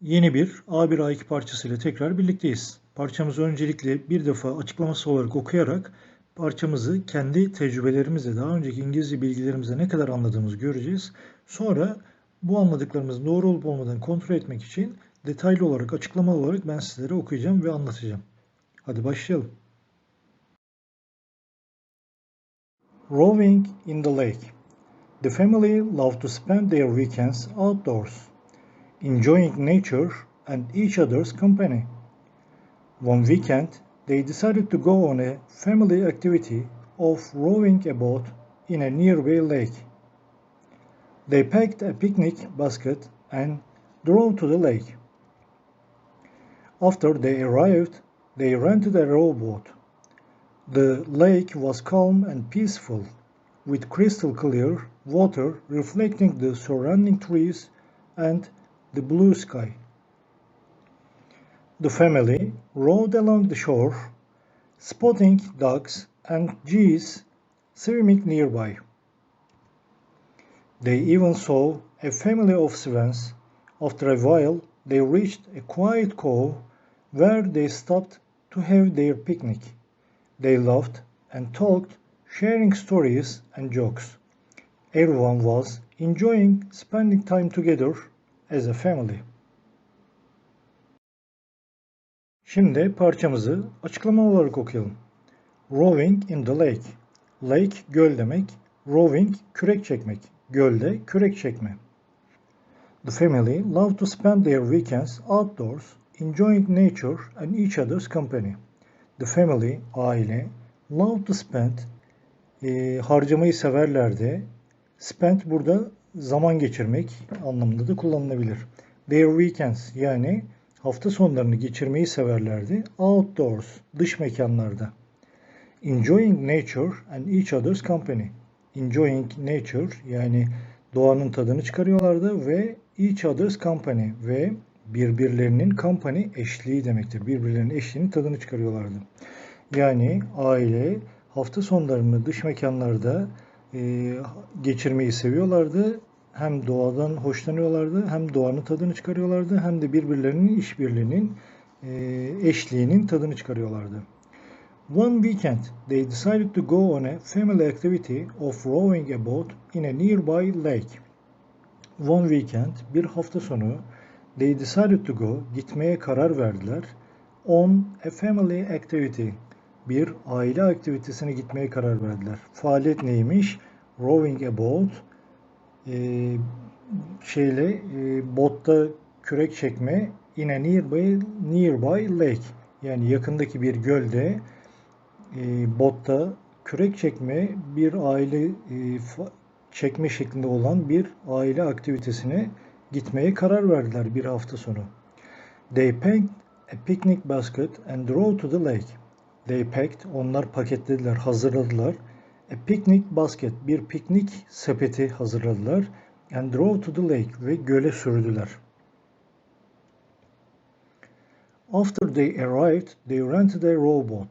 Yeni bir A1 A2 parçasıyla tekrar birlikteyiz. Parçamızı öncelikle bir defa açıklaması olarak okuyarak parçamızı kendi tecrübelerimizle, daha önceki İngilizce bilgilerimizle ne kadar anladığımızı göreceğiz. Sonra bu anladıklarımızın doğru olup olmadığını kontrol etmek için detaylı olarak, açıklamalı olarak ben sizlere okuyacağım ve anlatacağım. Hadi başlayalım. Rowing in the lake. The family loved to spend their weekends outdoors. Enjoying nature and each other's company. One weekend, they decided to go on a family activity of rowing a boat in a nearby lake. They packed a picnic basket and drove to the lake. After they arrived, they rented a rowboat. The lake was calm and peaceful, with crystal clear water reflecting the surrounding trees and the blue sky. The family rode along the shore, spotting ducks and geese swimming nearby. They even saw a family of swans. After a while, they reached a quiet cove where they stopped to have their picnic. They laughed and talked, sharing stories and jokes. Everyone was enjoying spending time together as a family. Şimdi parçamızı açıklama olarak okuyalım. Rowing in the lake. Lake göl demek. Rowing kürek çekmek. Gölde kürek çekme. The family loved to spend their weekends outdoors, enjoying nature and each other's company. The family, aile, loved to spend, e, harcamayı severlerdi. Spend burada zaman geçirmek anlamında da kullanılabilir. Their weekends yani hafta sonlarını geçirmeyi severlerdi. Outdoors, dış mekanlarda. Enjoying nature and each other's company. Enjoying nature yani doğanın tadını çıkarıyorlardı ve each other's company ve birbirlerinin company eşliği demektir. Birbirlerinin eşliğinin tadını çıkarıyorlardı. Yani aile hafta sonlarını dış mekanlarda e, geçirmeyi seviyorlardı. Hem doğadan hoşlanıyorlardı, hem doğanın tadını çıkarıyorlardı, hem de birbirlerinin işbirliğinin e, eşliğinin tadını çıkarıyorlardı. One weekend, they decided to go on a family activity of rowing a boat in a nearby lake. One weekend, bir hafta sonu, they decided to go, gitmeye karar verdiler, on a family activity, bir aile aktivitesine gitmeye karar verdiler. Faaliyet neymiş? Rowing a boat, e, şeyle e, botta kürek çekme in a nearby, nearby lake. Yani yakındaki bir gölde e, botta kürek çekme bir aile e, çekme şeklinde olan bir aile aktivitesine gitmeye karar verdiler bir hafta sonu. They packed a picnic basket and drove to the lake. They packed, onlar paketlediler, hazırladılar. A picnic basket, bir piknik sepeti hazırladılar. And drove to the lake ve göle sürdüler. After they arrived, they rented a rowboat.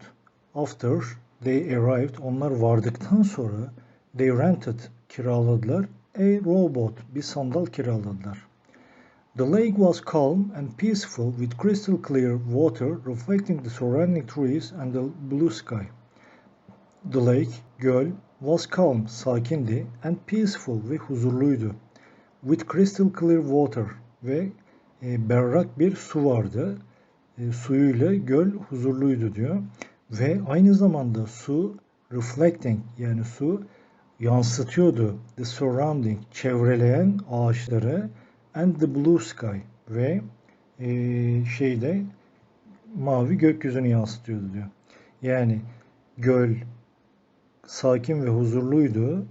After they arrived, onlar vardıktan sonra they rented, kiraladılar. A rowboat, bir sandal kiraladılar. The lake was calm and peaceful with crystal clear water reflecting the surrounding trees and the blue sky. The lake, göl, was calm, sakindi and peaceful ve huzurluydu. With crystal clear water ve e, berrak bir su vardı. E, suyuyla göl huzurluydu diyor. Ve aynı zamanda su reflecting yani su yansıtıyordu the surrounding çevreleyen ağaçları and the blue sky ve e, şeyde mavi gökyüzünü yansıtıyordu diyor. Yani göl sakin ve huzurluydu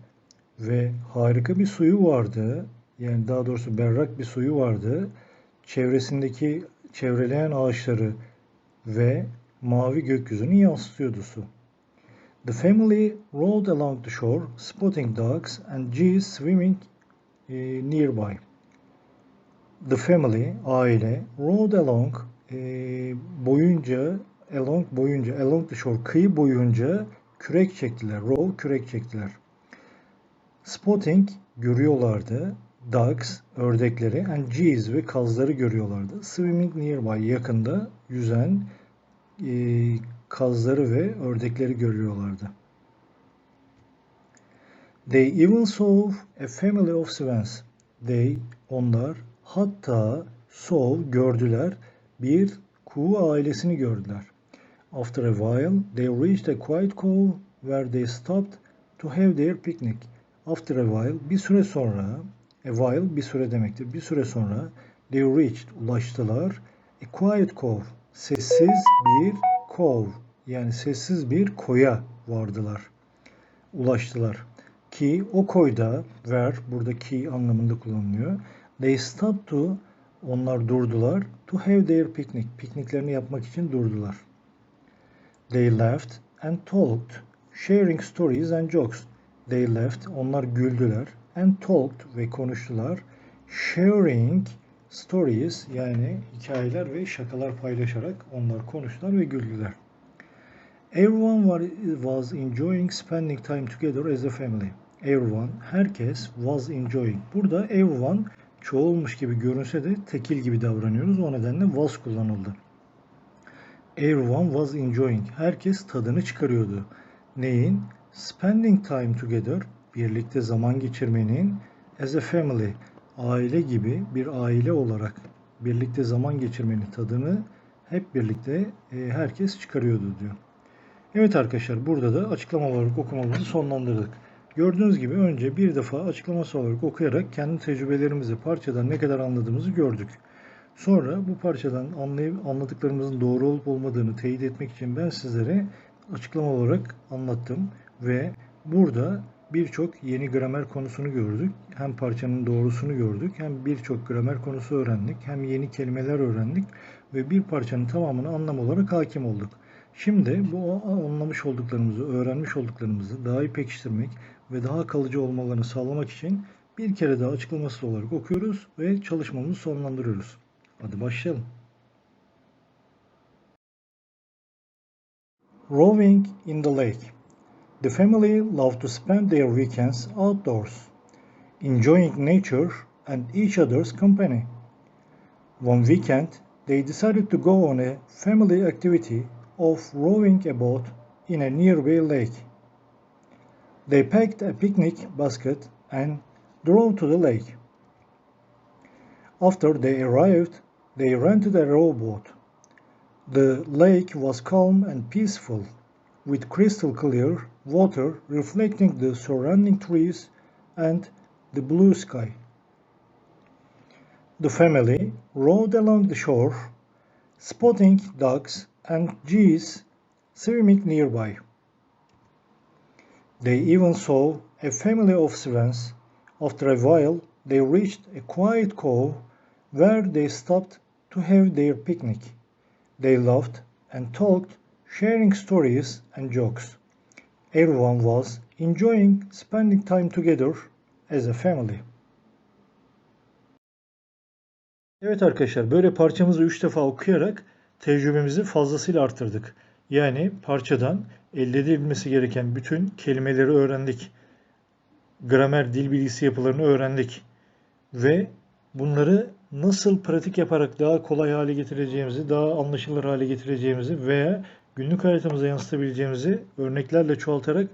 ve harika bir suyu vardı. Yani daha doğrusu berrak bir suyu vardı. Çevresindeki çevreleyen ağaçları ve mavi gökyüzünü yansıtıyordu su. The family rode along the shore, spotting ducks and geese swimming e, nearby. The family, aile, rode along e, boyunca, along boyunca, along the shore, kıyı boyunca kürek çektiler. Row kürek çektiler. Spotting görüyorlardı. ducks, ördekleri and geese ve kazları görüyorlardı. Swimming nearby, yakında yüzen e, kazları ve ördekleri görüyorlardı. They even saw a family of swans. They, onlar, hatta saw, gördüler, bir kuğu ailesini gördüler. After a while, they reached a quiet cove where they stopped to have their picnic. After a while, bir süre sonra, a while bir süre demektir. Bir süre sonra, they reached, ulaştılar. A quiet cove, sessiz bir cove, yani sessiz bir koya vardılar. Ulaştılar. Ki o koyda, where, burada ki anlamında kullanılıyor. They stopped to, onlar durdular. To have their picnic, pikniklerini yapmak için durdular. They laughed and talked, sharing stories and jokes. They laughed, onlar güldüler. And talked ve konuştular. Sharing stories yani hikayeler ve şakalar paylaşarak onlar konuştular ve güldüler. Everyone was enjoying spending time together as a family. Everyone, herkes was enjoying. Burada everyone çoğulmuş gibi görünse de tekil gibi davranıyoruz. O nedenle was kullanıldı. Everyone was enjoying. Herkes tadını çıkarıyordu. Neyin? Spending time together, birlikte zaman geçirmenin as a family, aile gibi bir aile olarak birlikte zaman geçirmenin tadını hep birlikte e, herkes çıkarıyordu diyor. Evet arkadaşlar burada da açıklama olarak okumamızı sonlandırdık. Gördüğünüz gibi önce bir defa açıklaması olarak okuyarak kendi tecrübelerimizi parçadan ne kadar anladığımızı gördük. Sonra bu parçadan anlayıp anladıklarımızın doğru olup olmadığını teyit etmek için ben sizlere açıklama olarak anlattım ve burada birçok yeni gramer konusunu gördük. Hem parçanın doğrusunu gördük, hem birçok gramer konusu öğrendik, hem yeni kelimeler öğrendik ve bir parçanın tamamını anlam olarak hakim olduk. Şimdi bu anlamış olduklarımızı, öğrenmiş olduklarımızı daha iyi pekiştirmek ve daha kalıcı olmalarını sağlamak için bir kere daha açıklaması olarak okuyoruz ve çalışmamızı sonlandırıyoruz. Hadi. Rowing in the lake. The family loved to spend their weekends outdoors, enjoying nature and each other's company. One weekend, they decided to go on a family activity of rowing a boat in a nearby lake. They packed a picnic basket and drove to the lake. After they arrived, they rented a rowboat. The lake was calm and peaceful, with crystal clear water reflecting the surrounding trees and the blue sky. The family rowed along the shore, spotting ducks and geese swimming nearby. They even saw a family of swans. After a while, they reached a quiet cove where they stopped to have their picnic. They laughed and talked, sharing stories and jokes. Everyone was enjoying spending time together as a family. Evet arkadaşlar böyle parçamızı 3 defa okuyarak tecrübemizi fazlasıyla arttırdık. Yani parçadan elde edilmesi gereken bütün kelimeleri öğrendik. Gramer, dil bilgisi yapılarını öğrendik. Ve bunları nasıl pratik yaparak daha kolay hale getireceğimizi, daha anlaşılır hale getireceğimizi veya günlük hayatımıza yansıtabileceğimizi örneklerle çoğaltarak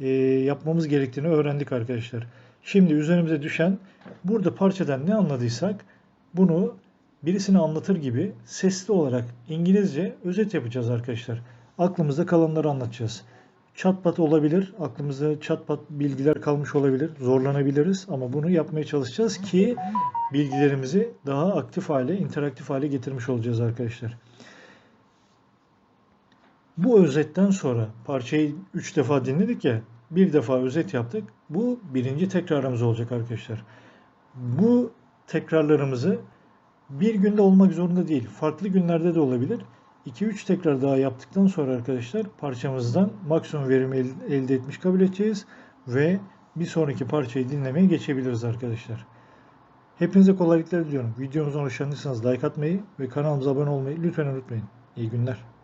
e, yapmamız gerektiğini öğrendik arkadaşlar. Şimdi üzerimize düşen burada parçadan ne anladıysak bunu birisine anlatır gibi sesli olarak İngilizce özet yapacağız arkadaşlar. Aklımızda kalanları anlatacağız. Çatpat olabilir, aklımızda çatpat bilgiler kalmış olabilir, zorlanabiliriz ama bunu yapmaya çalışacağız ki bilgilerimizi daha aktif hale, interaktif hale getirmiş olacağız arkadaşlar. Bu özetten sonra parçayı 3 defa dinledik ya, bir defa özet yaptık. Bu birinci tekrarımız olacak arkadaşlar. Bu tekrarlarımızı bir günde olmak zorunda değil. Farklı günlerde de olabilir. 2-3 tekrar daha yaptıktan sonra arkadaşlar parçamızdan maksimum verimi elde etmiş kabul edeceğiz ve bir sonraki parçayı dinlemeye geçebiliriz arkadaşlar. Hepinize kolaylıklar diliyorum. Videomuzdan hoşlandıysanız like atmayı ve kanalımıza abone olmayı lütfen unutmayın. İyi günler.